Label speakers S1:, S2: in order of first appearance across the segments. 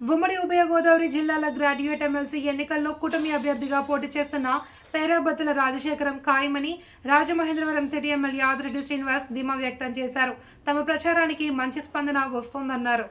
S1: ఉమ్మడి ఉభయ గోదావరి జిల్లాల గ్రాడ్యుయేట్ ఎమ్మెల్సీ ఎన్నికల్లో కూటమి అభ్యర్థిగా పోటీ చేస్తున్న పేరాబత్తుల రాజశేఖరం ఖాయమని రాజమహేంద్రవరం సిటీ ఎమ్మెల్యే ఆదిరెడ్డి శ్రీనివాస్ ధీమా వ్యక్తం చేశారు. తమ ప్రచారానికి మంచి స్పందన వస్తోందన్నారు.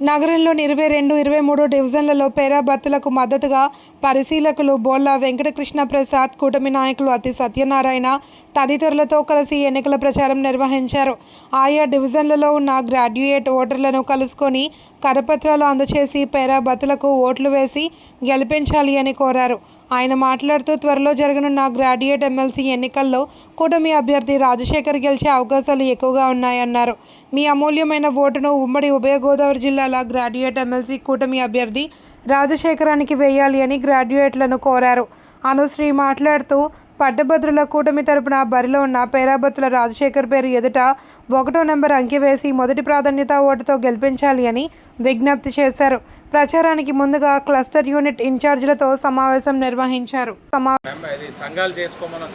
S1: నగరంలోని ఇరవై రెండు ఇరవై మూడు డివిజన్లలో పేరాభర్తలకు మద్దతుగా పరిశీలకులు బోల్లా వెంకటకృష్ణ ప్రసాద్ కూటమి నాయకులు అతి సత్యనారాయణ తదితరులతో కలిసి ఎన్నికల ప్రచారం నిర్వహించారు. ఆయా డివిజన్లలో ఉన్న గ్రాడ్యుయేట్ ఓటర్లను కలుసుకొని కరపత్రాలు అందచేసి పేరాభర్తలకు ఓట్లు వేసి గెలిపించాలి అని కోరారు. ఆయన మాట్లాడుతూ త్వరలో జరగనున్న గ్రాడ్యుయేట్ ఎమ్మెల్సీ ఎన్నికల్లో కూటమి అభ్యర్థి రాజశేఖర్ గెలిచే అవకాశాలు ఎక్కువగా ఉన్నాయన్నారు. మీ అమూల్యమైన ఓటును ఉమ్మడి ఉభయ గోదావరి జిల్లాల గ్రాడ్యుయేట్ ఎమ్మెల్సీ కూటమి అభ్యర్థి రాజశేఖరానికి వేయాలి అని గ్రాడ్యుయేట్లను కోరారు. అనుశ్రీ మాట్లాడుతూ పట్టభద్రుల కూటమి తరపున బరిలో ఉన్న పేరాబత్తుల రాజశేఖర్ పేరు ఎదుట ఒకటో నెంబర్ అంకె వేసి మొదటి ప్రాధాన్యత ఓటుతో గెలిపించాలి అని విజ్ఞప్తి చేశారు. ప్రచారానికి ముందుగా క్లస్టర్ యూనిట్ ఇన్ఛార్జీలతో సమావేశం నిర్వహించారు.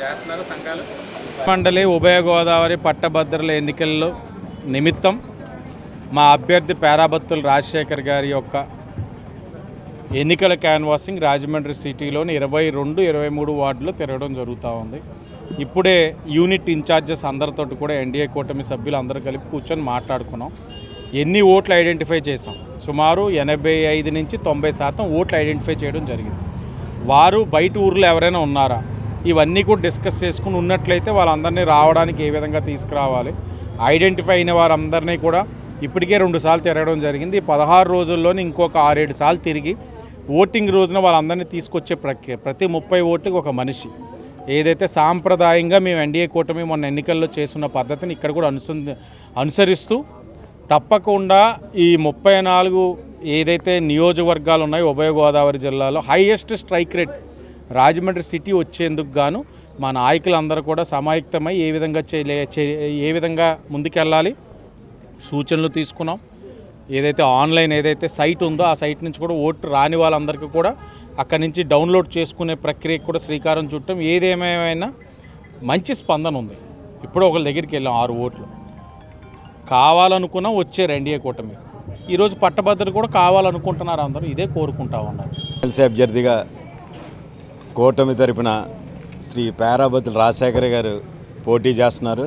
S2: చేస్తున్నారు మండలి ఉభయ గోదావరి పట్టభద్రుల ఎన్నికల్లో నిమిత్తం మా అభ్యర్థి పేరాబత్తుల రాజశేఖర్ గారి యొక్క ఎన్నికల క్యాన్వాసింగ్ రాజమండ్రి సిటీలోని ఇరవై రెండు ఇరవై మూడు వార్డులు తిరగడం జరుగుతూ ఉంది. ఇప్పుడే యూనిట్ ఇన్ఛార్జెస్ అందరితోటి కూడా ఎన్డీఏ కూటమి సభ్యులు అందరూ కలిపి కూర్చొని మాట్లాడుకున్నాం. ఎన్ని ఓట్లు ఐడెంటిఫై చేసాం సుమారు ఎనభై ఐదు నుంచి తొంభై శాతం ఓట్లు ఐడెంటిఫై చేయడం జరిగింది. వారు బయట ఊర్లో ఎవరైనా ఉన్నారా? ఇవన్నీ కూడా డిస్కస్ చేసుకుని ఉన్నట్లయితే వాళ్ళందరినీ రావడానికి ఏ విధంగా తీసుకురావాలి? ఐడెంటిఫై అయిన వారందరినీ కూడా ఇప్పటికే రెండు సార్లు తిరగడం జరిగింది. ఈ పదహారు రోజుల్లోనే ఇంకొక ఆరేడు సార్లు తిరిగి ఓటింగ్ రోజున వాళ్ళందరినీ తీసుకొచ్చే ప్రక్రియ. ప్రతి ముప్పై ఓటుకి ఒక మనిషి. ఏదైతే సాంప్రదాయంగా మేము ఎన్డీఏ కూటమి మొన్న ఎన్నికల్లో చేస్తున్న పద్ధతిని ఇక్కడ కూడా అనుసంధ అనుసరిస్తూ తప్పకుండా ఈ ముప్పై నాలుగు ఏదైతే నియోజకవర్గాలు ఉన్నాయో ఉభయ గోదావరి జిల్లాలో highest strike rate Rajahmundry city వచ్చేందుకు గాను మా నాయకులందరూ కూడా సమాయుక్తమై ఏ విధంగా చేయలే చే- ఏ విధంగా ముందుకెళ్ళాలి? సూచనలు తీసుకున్నాం. ఏదైతే ఆన్లైన్ ఏదైతే సైట్ ఉందో ఆ సైట్ నుంచి కూడా ఓటు రాని వాళ్ళందరికీ కూడా అక్కడి నుంచి డౌన్లోడ్ చేసుకునే ప్రక్రియకు కూడా శ్రీకారం చుట్టం ఏదేమైనా మంచి స్పందన ఉంది. ఇప్పుడు ఒకళ్ళ దగ్గరికి వెళ్ళాం ఆరు ఓట్లు. కావాలనుకున్నా వచ్చారు ఎన్డీఏ కూటమి. ఈరోజు పట్టభద్రులు కూడా కావాలనుకుంటున్నారు అందరూ ఇదే కోరుకుంటా ఉన్నారు.
S3: ఎమ్మెల్సీ అభ్యర్థిగా కూటమి తరపున శ్రీ పేరాబతుల రాజశేఖర్ గారు పోటీ చేస్తున్నారు.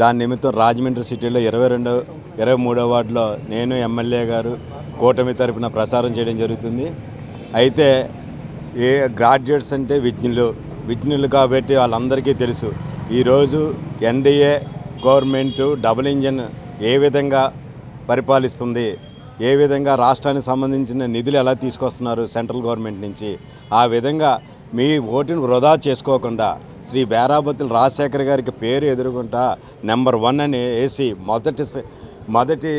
S3: దాని నిమిత్తం రాజమండ్రి సిటీలో ఇరవై రెండు ఇరవై మూడో వార్డులో నేను ఎమ్మెల్యే గారు కూటమి తరపున ప్రసారం చేయడం జరుగుతుంది. అయితే ఏ గ్రాడ్యుయేట్స్ అంటే విజ్ఞులు విజ్ఞులు కాబట్టి వాళ్ళందరికీ తెలుసు. ఈరోజు ఎన్డీఏ గవర్నమెంట్ డబుల్ ఇంజన్ ఏ విధంగా పరిపాలిస్తుంది ఏ విధంగా రాష్ట్రానికి సంబంధించిన నిధులు ఎలా తీసుకొస్తున్నారు సెంట్రల్ గవర్నమెంట్ నుంచి ఆ విధంగా మీ ఓటును వృధా చేసుకోకుండా శ్రీ బేరాబతుల రాజశేఖర్ గారికి పేరు ఎదుర్కొంటా నెంబర్ వన్ అని వేసి మొదటి మొదటి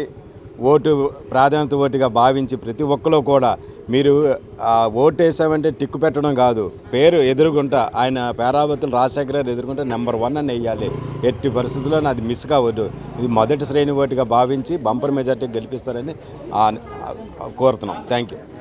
S3: ఓటు ప్రాధాన్యత ఓటుగా భావించి ప్రతి ఒక్కరు కూడా మీరు ఓటు వేసామంటే టిక్కు పెట్టడం కాదు. పేరు ఎదురుగుంటా ఆయన పేరాబతులు రాజశేఖర గారు ఎదుర్కొంటే నెంబర్ వన్ అని వేయాలి. ఎట్టి పరిస్థితుల్లో అది మిస్ కావద్దు ఇది మొదటి శ్రేణి ఓటుగా భావించి బంపర్ మెజార్టీ గెలిపిస్తారని కోరుతున్నాం. Thank you